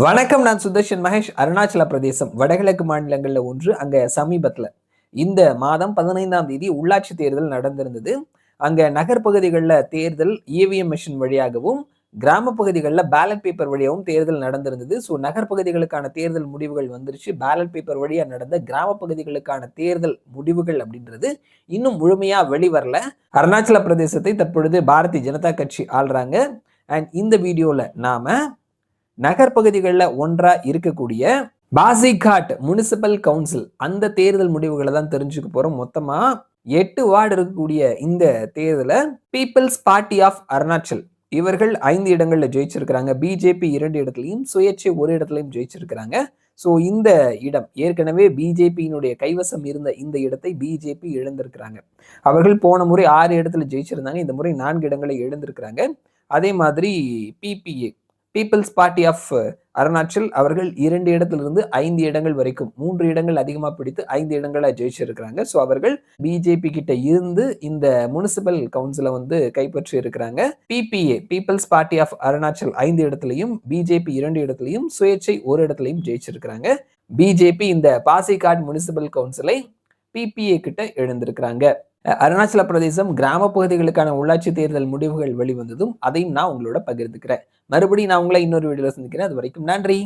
வணக்கம் நான் சுதர்ஷன் மகேஷ் அருணாச்சல பிரதேசம் வடகிழக்கு மாநிலங்கள்ல ஒன்று அங்க சமீபத்துல. இந்த மாதம் பதினைந்தாம் தேதி உள்ளாட்சி தேர்தல் நடந்திருந்தது. அங்க நகர் பகுதிகளில் தேர்தல் இவிஎம் மிஷின் வழியாகவும் கிராம பகுதிகளில் பேலட் பேப்பர் வழியாகவும் தேர்தல் நடந்திருந்தது. ஸோ நகர் பகுதிகளுக்கான தேர்தல் முடிவுகள் வந்துருச்சு. பேலட் பேப்பர் வழியாக நடந்த கிராம பகுதிகளுக்கான தேர்தல் முடிவுகள் அப்படின்றது இன்னும் முழுமையாக வெளிவரல. அருணாச்சல பிரதேசத்தை தற்பொழுது பாரதிய ஜனதா கட்சி ஆள்றாங்க. அண்ட் இந்த வீடியோவில் நாம நகர் பகுதிகளில் இருக்கக்கூடிய பாசிகாட் முனிசிபல் கவுன்சில் அந்த தேர்தல் முடிவுகளை தான் தெரிஞ்சுக்க போகிறோம் மொத்தமாக எட்டு வார்டு இருக்கக்கூடிய இந்த தேர்தலை பீப்புள்ஸ் பார்ட்டி ஆஃப் அருணாச்சல். இவர்கள் ஐந்து இடங்களில் ஜெயிச்சிருக்கிறாங்க. பிஜேபி இரண்டு இடத்துலையும் சுயேட்சை ஒரு இடத்துலையும் ஜெயிச்சிருக்கிறாங்க. ஸோ இந்த இடம் ஏற்கனவே பிஜேபியினுடைய கைவசம் இருந்த இந்த இடத்தை பிஜேபி இழந்திருக்கிறாங்க. அவர்கள் போன முறை ஆறு இடத்துல ஜெயிச்சிருந்தாங்க. இந்த முறை நான்கு இடங்களை இழந்திருக்கிறாங்க. அதே மாதிரி PPA people's party of Arunachal அவர்கள் இரண்டு இடத்திலிருந்து ஐந்து இடங்கள் வரைக்கும் மூன்று இடங்கள் அதிகமாக பிடித்து ஐந்து இடங்களை ஜெயிச்சிருக்கிறாங்க. ஸோ அவர்கள் பிஜேபி கிட்ட இருந்து இந்த முனிசிபல் கவுன்சிலை வந்து கைப்பற்றி இருக்கிறாங்க. PPA people's party of Arunachal ஐந்து இடத்துலையும் பிஜேபி இரண்டு இடத்துலையும் சுயேட்சை ஒரு இடத்துலையும் ஜெயிச்சிருக்கிறாங்க. பிஜேபி இந்த பாசிகாட் முனிசிபல் கவுன்சிலை பிபிஏ கிட்ட எழுந்திருக்கிறாங்க அருணாச்சல பிரதேசம் கிராம பகுதிகளுக்கான உள்ளாட்சி தேர்தல் முடிவுகள் வெளிவந்ததும் அதையும் நான் உங்களோட பகிர்ந்துக்கிறேன். மறுபடியும் நான் உங்களை இன்னொரு வீடியோவில் சந்திக்கிறேன். அது வரைக்கும் நன்றி.